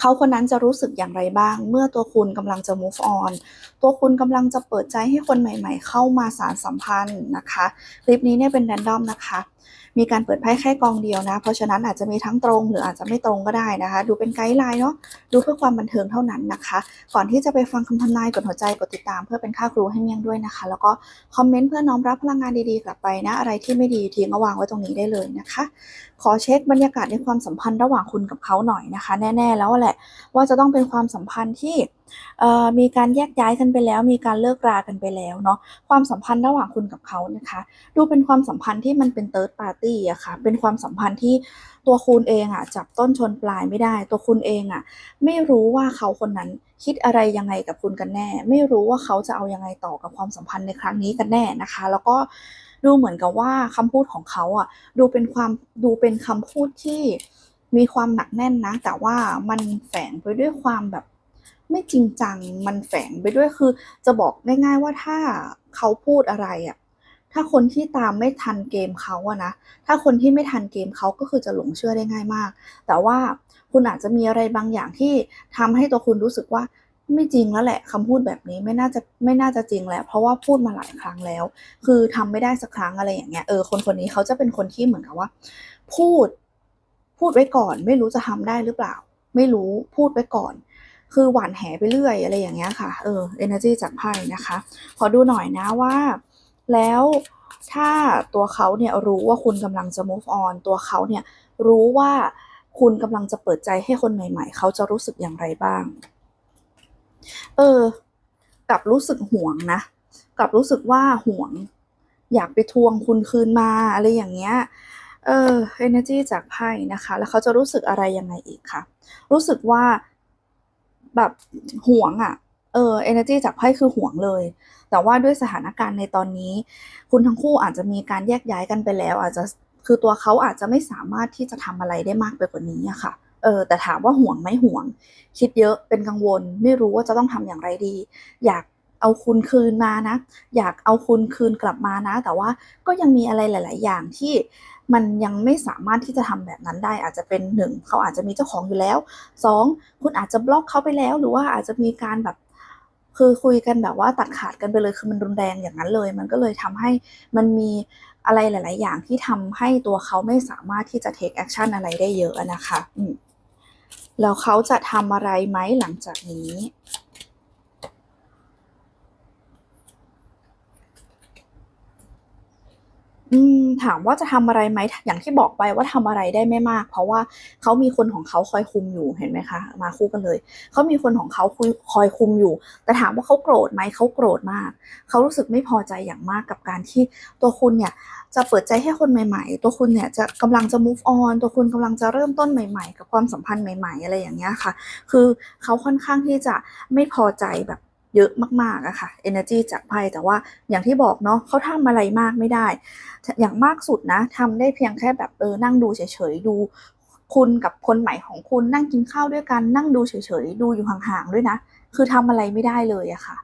เขาคนนั้นจะรู้สึกอย่างไรบ้าง เมื่อตัวคุณกำลังจะ move on ตัวคุณกำลังจะเปิดใจให้คนใหม่ ๆ เข้ามาสารสัมพันธ์นะคะ คลิปนี้เนี่ยเป็นแรนดอมนะคะมีการเปิดไพ่แค่กองเดียวนะ เพราะฉะนั้นอาจจะมีทั้งตรงหรืออาจจะไม่ตรงก็ได้นะคะ ดูเป็นไกด์ไลน์เนาะ ดูเพื่อความบันเทิงเท่านั้นนะคะ ก่อนที่จะไปฟังคำทำนายกดหัวใจกดติดตามเพื่อเป็นค่าครูให้เมี่ยงด้วยนะคะ แล้วก็คอมเมนต์เพื่อน้อมรับพลังงานดีๆกลับไปนะ อะไรที่ไม่ดีทิ้งเอาวางไว้ตรงนี้ได้เลยนะคะ ขอเช็คบรรยากาศในความสัมพันธ์ระหว่างคุณกับเขาหน่อยนะคะ แน่ ๆ แล้วแหละว่าจะต้องเป็นความสัมพันธ์ที่ มีการแยกย้ายกันไปแล้ว มีการเลิกรากันไปแล้วเนาะความสัมพันธ์ระหว่างคุณกับเขานะคะ ดูเป็นความสัมพันธ์ที่มันเป็น third party อะค่ะเป็นความสัมพันธ์ที่ตัวคุณเองอะจับต้นชนปลายไม่ได้ ตัวคุณเองอะไม่รู้ว่าเขาคนนั้นคิดอะไรยังไงกับคุณกันแน่ ไม่รู้ว่าเขาจะเอายังไงต่อกับความสัมพันธ์ในครั้งนี้กันแน่นะคะ แล้วก็ดูเหมือนกับว่าคำพูดของเขาอะดูเป็นความดูเป็นคำพูดที่มีความหนักแน่นนะ แต่ว่ามันแฝงไปด้วยความแบบ ไม่จริงจังมันแฝงไปด้วยคือ จะบอกง่ายๆว่าถ้าเขาพูดอะไรอะถ้าคนที่ตามไม่ทันเกมเขาอะนะ ถ้าคนที่ไม่ทันเกมเขาก็คือจะหลงเชื่อได้ง่ายมาก แต่ว่าคุณอาจจะมีอะไรบางอย่างที่ทำให้ตัวคุณรู้สึกว่าไม่จริงแล้วแหละคำพูดแบบนี้ไม่น่าจะไม่น่าจะจริงแล้วเพราะว่าพูดมาหลายครั้งแล้ว คือทำไม่ได้สักครั้งอะไรอย่างเงี้ยเออคนคนนี้เขาจะเป็นคนที่เหมือนกับว่า พูดพูดไว้ก่อน ไม่รู้จะทำได้หรือเปล่า ไม่รู้พูดไว้ก่อน คือหวานแหไปเรื่อยอะไรอย่างเงี้ยค่ะเออ energy จากไพ่นะคะ ขอดูหน่อยนะว่า แล้วถ้าตัวเขาเนี่ยรู้ว่าคุณกำลังจะ move on ตัวเขาเนี่ยรู้ว่าคุณกำลังจะเปิดใจให้คนใหม่ ๆ เขาจะรู้สึกอย่างไรบ้าง เออกลับรู้สึกห่วงนะกลับรู้สึกว่าห่วง อยากไปทวงคุณคืนมาอะไรอย่างเงี้ย เออ energy จากไพ่นะคะ แล้วเขาจะรู้สึกอะไรยังไงอีกคะรู้สึกว่า แบบห่วงอะ่ะ เออ energy จากไพ่คือห่วงเลย แต่ว่าด้วยสถานการณ์ในตอนนี้ คุณทั้งคู่อาจจะมีการแยกย้ายกันไปแล้ว อาจจะคือตัวเขาอาจจะไม่สามารถที่จะทำอะไรได้มากไปกว่านี้อะค่ะเออแต่ถามว่าห่วงไหมห่วง คิดเยอะเป็นกังวล ไม่รู้ว่าจะต้องทำอย่างไรดี อยาก เอาคุณคืนมานะ อยากเอาคุณคืนกลับมานะ แต่ว่าก็ยังมีอะไรหลาย ๆ อย่างที่มันยังไม่สามารถที่จะทำแบบนั้นได้ อาจจะเป็นหนึ่งเขาอาจจะมีเจ้าของอยู่แล้วสองคุณอาจจะบล็อกเขาไปแล้ว หรือว่าอาจจะมีการแบบคือคุยกันแบบว่าตัดขาดกันไปเลยคือมันรุนแรงอย่างนั้นเลย มันก็เลยทำให้มันมีอะไรหลาย ๆ อย่างที่ทำให้ตัวเขาไม่สามารถที่จะ take action อะไรได้เยอะนะคะแล้วเขาจะทำอะไรไหมหลังจากนี้ อืม ถามว่าจะทำอะไรไหมอย่างที่บอกไปว่าทำอะไรได้ไม่มาก เพราะว่าเขามีคนของเขาคอยคุมอยู่เห็นไหมคะมาคู่กันเลยเขามีคนของเขาคุยคอยคุมอยู่ แต่ถามว่าเขาโกรธไหมเขาโกรธมากเขารู้สึกไม่พอใจอย่างมากกับการที่ตัวคุณเนี่ยจะเปิดใจให้คนใหม่ ๆ ตัวคุณเนี่ยจะกำลังจะ move on ตัวคุณกำลังจะเริ่มต้นใหม่ ๆ กับความสัมพันธ์ใหม่ ๆ อะไรอย่างเงี้ยค่ะ คือเขาค่อนข้างที่จะไม่พอใจแบบ เยอะมากๆอะค่ะ energy จากไพ่แต่ว่าอย่างที่บอกเนาะเขาทำอะไรมากไม่ได้ อย่างมากสุดนะทำได้เพียงแค่แบบเออนั่งดูเฉยๆดูคุณกับคนใหม่ของคุณนั่งกินข้าวด้วยกันนั่งดูเฉยๆดูอยู่ห่างๆด้วยนะ คือทำอะไรไม่ได้เลยอะค่ะ